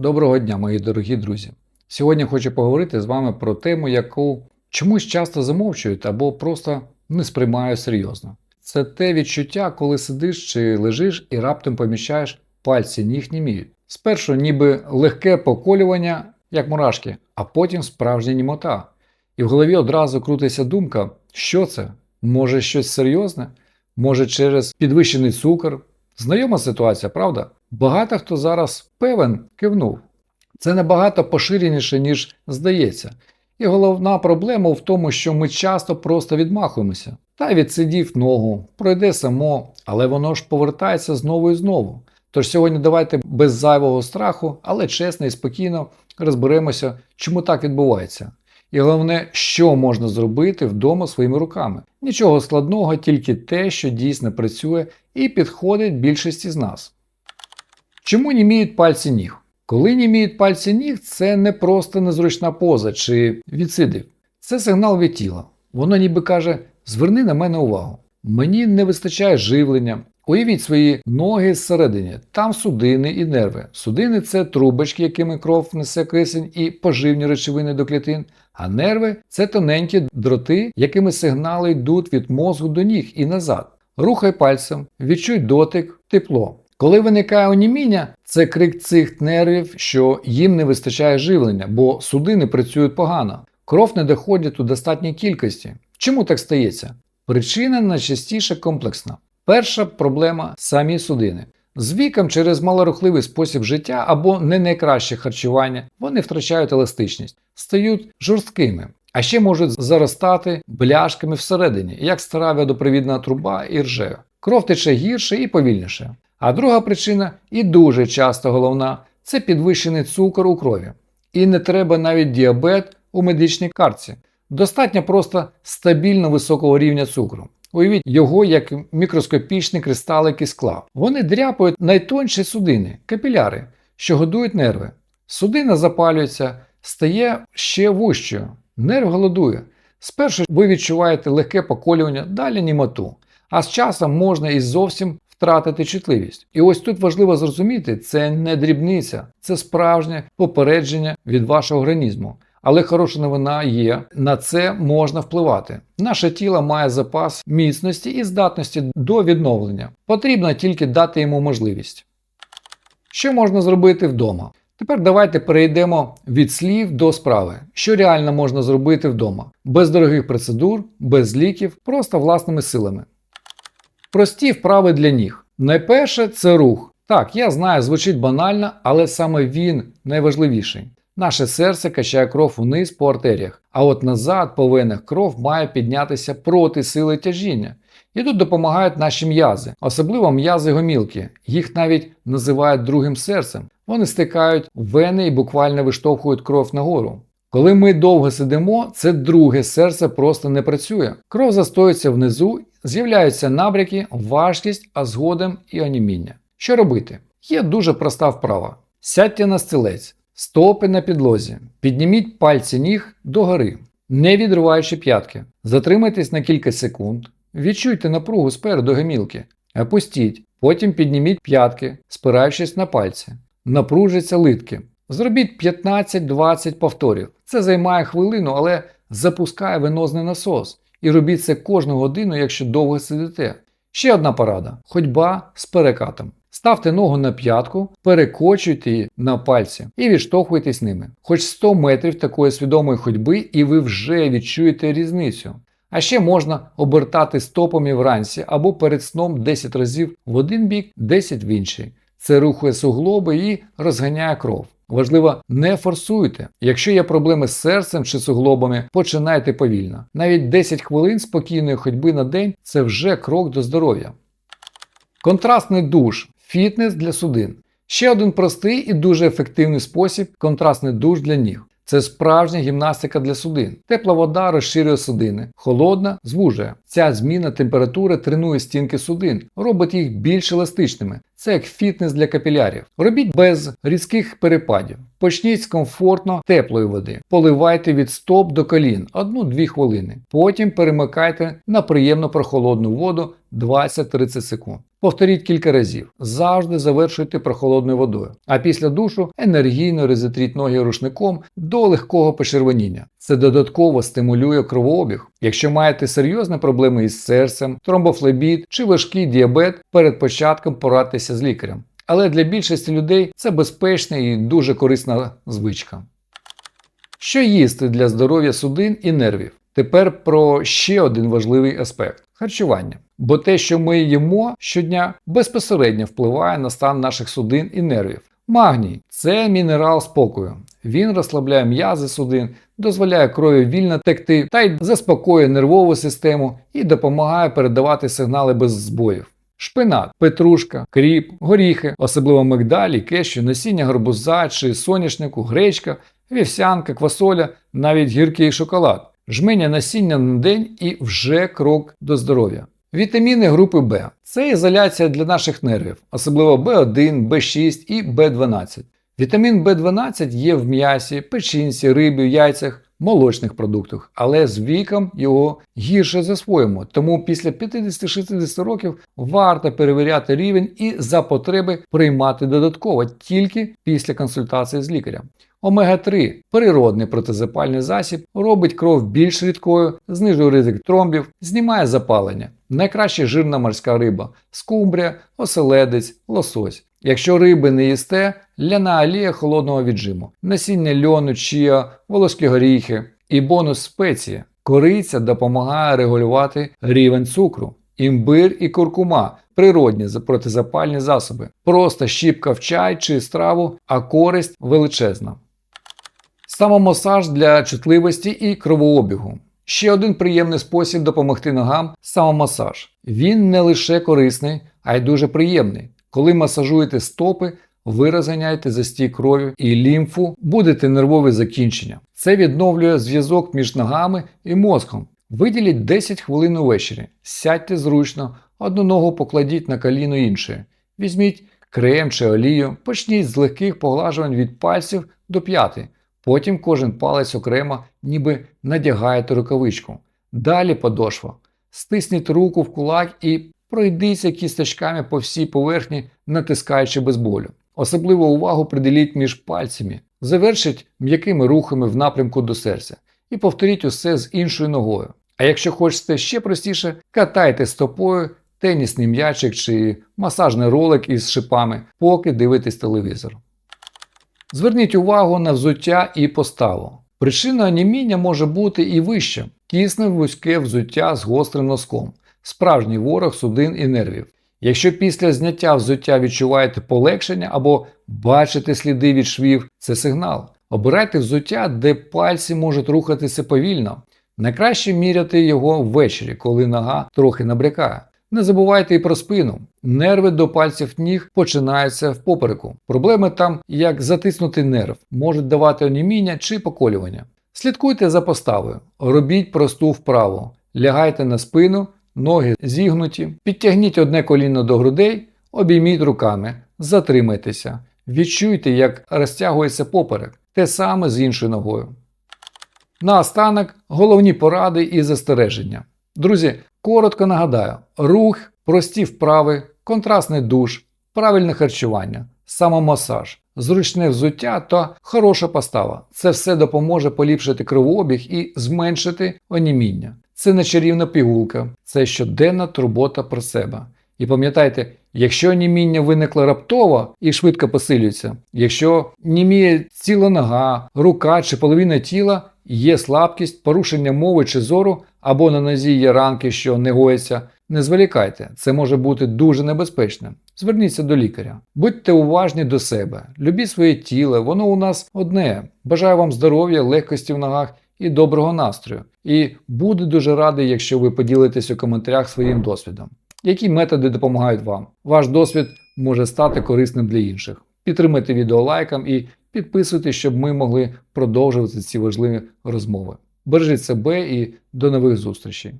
Доброго дня, мої дорогі друзі. Сьогодні хочу поговорити з вами про тему, яку чомусь часто замовчують або просто не сприймають серйозно. Це те відчуття, коли сидиш чи лежиш і раптом поміщаєш пальці ніг німіють. Спершу ніби легке поколювання, як мурашки, а потім справжня німота. І в голові одразу крутиться думка, що це? Може щось серйозне? Може через підвищений цукор? Знайома ситуація, правда? Багато хто зараз певен кивнув. Це набагато поширеніше, ніж здається. І головна проблема в тому, що ми часто просто відмахуємося. Та відсидів ногу, пройде само, але воно ж повертається знову і знову. Тож сьогодні давайте без зайвого страху, але чесно і спокійно розберемося, чому так відбувається. І головне, що можна зробити вдома своїми руками. Нічого складного, тільки те, що дійсно працює і підходить більшості з нас. Чому німіють пальці ніг? Коли німіють пальці ніг, це не просто незручна поза чи відсидив. Це сигнал від тіла. Воно ніби каже: зверни на мене увагу. Мені не вистачає живлення. Уявіть свої ноги зсередині, там судини і нерви. Судини це трубочки, якими кров несе кисень і поживні речовини до клітин. А нерви це тоненькі дроти, якими сигнали йдуть від мозку до ніг і назад. Рухай пальцем, відчуй дотик, тепло. Коли виникає оніміння, це крик цих нервів, що їм не вистачає живлення, бо судини працюють погано. Кров не доходить у достатній кількості. Чому так стається? Причина найчастіше комплексна. Перша проблема самі судини. З віком через малорухливий спосіб життя або не найкраще харчування вони втрачають еластичність, стають жорсткими, а ще можуть заростати бляшками всередині, як стара водопровідна труба і ржею. Кров тече гірше і повільніше. А друга причина, і дуже часто головна, це підвищений цукор у крові. І не треба навіть діабет у медичній картці. Достатньо просто стабільно високого рівня цукру. Уявіть його як мікроскопічні кристалики скла. Вони дряпають найтонші судини, капіляри, що годують нерви. Судина запалюється, стає ще вущою, нерв голодує. Спершу ви відчуваєте легке поколювання, далі німоту. А з часом можна і зовсім втратити чутливість. І ось тут важливо зрозуміти, це не дрібниця, це справжнє попередження від вашого організму. Але хороша новина є, на це можна впливати. Наше тіло має запас міцності і здатності до відновлення. Потрібно тільки дати йому можливість. Що можна зробити вдома? Тепер давайте перейдемо від слів до справи. Що реально можна зробити вдома? Без дорогих процедур, без ліків, просто власними силами. Прості вправи для ніг. Найперше це рух. Так, я знаю, звучить банально, але саме він найважливіший. Наше серце качає кров униз по артеріях, а от назад по венах кров має піднятися проти сили тяжіння. І тут допомагають наші м'язи, особливо м'язи гомілки. Їх навіть називають другим серцем. Вони стикають в вени і буквально виштовхують кров нагору. Коли ми довго сидимо, це друге серце просто не працює. Кров застоюється внизу, з'являються набряки, важкість, а згодом і оніміння. Що робити? Є дуже проста вправа. Сядьте на стілець. Стопи на підлозі. Підніміть пальці ніг догори, не відриваючи п'ятки. Затримайтесь на кілька секунд. Відчуйте напругу спереду гомілки. Опустіть. Потім підніміть п'ятки, спираючись на пальці. Напружаться литки. Зробіть 15-20 повторів. Це займає хвилину, але запускає венозний насос. І робіть це кожну годину, якщо довго сидите. Ще одна порада: ходьба з перекатом. Ставте ногу на п'ятку, перекочуйте її на пальці і відштовхуйтесь ними. Хоч 100 метрів такої свідомої ходьби, і ви вже відчуєте різницю. А ще можна обертати стопами вранці або перед сном 10 разів в один бік, 10 в інший. Це рухає суглоби і розганяє кров. Важливо, не форсуйте. Якщо є проблеми з серцем чи суглобами, починайте повільно. Навіть 10 хвилин спокійної ходьби на день це вже крок до здоров'я. Контрастний душ фітнес для судин. Ще один простий і дуже ефективний спосіб контрастний душ для ніг. Це справжня гімнастика для судин. Тепла вода розширює судини, холодна звужує. Ця зміна температури тренує стінки судин, робить їх більш еластичними. Це як фітнес для капілярів. Робіть без різких перепадів. Почніть з комфортно теплої води. Поливайте від стоп до колін 1-2 хвилини. Потім перемикайте на приємно прохолодну воду 20-30 секунд. Повторіть кілька разів. Завжди завершуйте прохолодною водою. А після душу енергійно розітріть ноги рушником до легкого почервоніння. Це додатково стимулює кровообіг. Якщо маєте серйозні проблеми із серцем, тромбофлебіт чи важкий діабет, перед початком порадьтеся з лікарем. Але для більшості людей це безпечна і дуже корисна звичка. Що їсти для здоров'я судин і нервів? Тепер про ще один важливий аспект харчування. Бо те, що ми їмо щодня, безпосередньо впливає на стан наших судин і нервів. Магній це мінерал спокою. Він розслабляє м'язи судин, дозволяє крові вільно текти та й заспокоює нервову систему і допомагає передавати сигнали без збоїв. Шпинат, петрушка, кріп, горіхи, особливо мигдалі, кешю, насіння гарбуза чи соняшнику, гречка, вівсянка, квасоля, навіть гіркий шоколад. Жменя насіння на день і вже крок до здоров'я. Вітаміни групи Б це ізоляція для наших нервів, особливо В1, В6 і В12. Вітамін В12 є в м'ясі, печінці, рибі, яйцях, молочних продуктах, але з віком його гірше засвоїмо. Тому після 50-60 років варто перевіряти рівень і за потреби приймати додатково тільки після консультації з лікарем. Омега-3 природний протизапальний засіб робить кров більш рідкою, знижує ризик тромбів, знімає запалення. Найкраще жирна морська риба скумбрія, оселедець, лосось. Якщо риби не їсте, ляна олія холодного віджиму, насіння льону, чія, волоські горіхи і бонус спеції. Кориця допомагає регулювати рівень цукру. Імбир і куркума природні протизапальні засоби. Просто щіпка в чай чи страву, а користь величезна. Самомасаж для чутливості і кровообігу. Ще один приємний спосіб допомогти ногам самомасаж. Він не лише корисний, а й дуже приємний. Коли масажуєте стопи, ви розганяєте застій крові і лімфу, будете нервові закінчення. Це відновлює зв'язок між ногами і мозком. Виділіть 10 хвилин увечері, сядьте зручно, одну ногу покладіть на коліно іншої. Візьміть крем чи олію, почніть з легких поглажувань від пальців до п'яти. Потім кожен палець окремо, ніби надягаєте рукавичку. Далі подошва. Стисніть руку в кулак і пройдіться кісточками по всій поверхні, натискаючи без болю. Особливу увагу приділіть між пальцями. Завершіть м'якими рухами в напрямку до серця і повторіть усе з іншою ногою. А якщо хочете ще простіше, катайте стопою тенісний м'ячик чи масажний ролик із шипами, поки дивитесь телевізор. Зверніть увагу на взуття і поставу. Причина аніміння може бути і вища тісне вузьке взуття з гострим носком, справжній ворог судин і нервів. Якщо після зняття взуття відчуваєте полегшення або бачите сліди від швів, це сигнал. Обирайте взуття, де пальці можуть рухатися повільно. Найкраще міряти його ввечері, коли нога трохи набрякає. Не забувайте і про спину. Нерви до пальців ніг починаються в попереку. Проблеми там, як затиснути нерв, можуть давати оніміння чи поколювання. Слідкуйте за поставою, робіть просту вправу, лягайте на спину, ноги зігнуті, підтягніть одне коліно до грудей, обійміть руками, затримайтеся, відчуйте, як розтягується поперек, те саме з іншою ногою. Наостанок головні поради і застереження. Друзі, коротко нагадаю: рух, прості вправи, контрастний душ, правильне харчування, самомасаж, зручне взуття та хороша постава. Це все допоможе поліпшити кровообіг і зменшити оніміння. Це не чарівна пігулка, це щоденна турбота про себе. І пам'ятайте, якщо німіння виникло раптово і швидко посилюється, якщо німіє ціла нога, рука чи половина тіла, є слабкість, порушення мови чи зору, або на нозі є ранки, що не гояться, не зволікайте, це може бути дуже небезпечним. Зверніться до лікаря. Будьте уважні до себе, любіть своє тіло, воно у нас одне. Бажаю вам здоров'я, легкості в ногах і доброго настрою. І буду дуже радий, якщо ви поділитесь у коментарях своїм досвідом. Які методи допомагають вам? Ваш досвід може стати корисним для інших. Підтримайте відео лайком і підписуйтесь, щоб ми могли продовжувати ці важливі розмови. Бережіть себе і до нових зустрічей!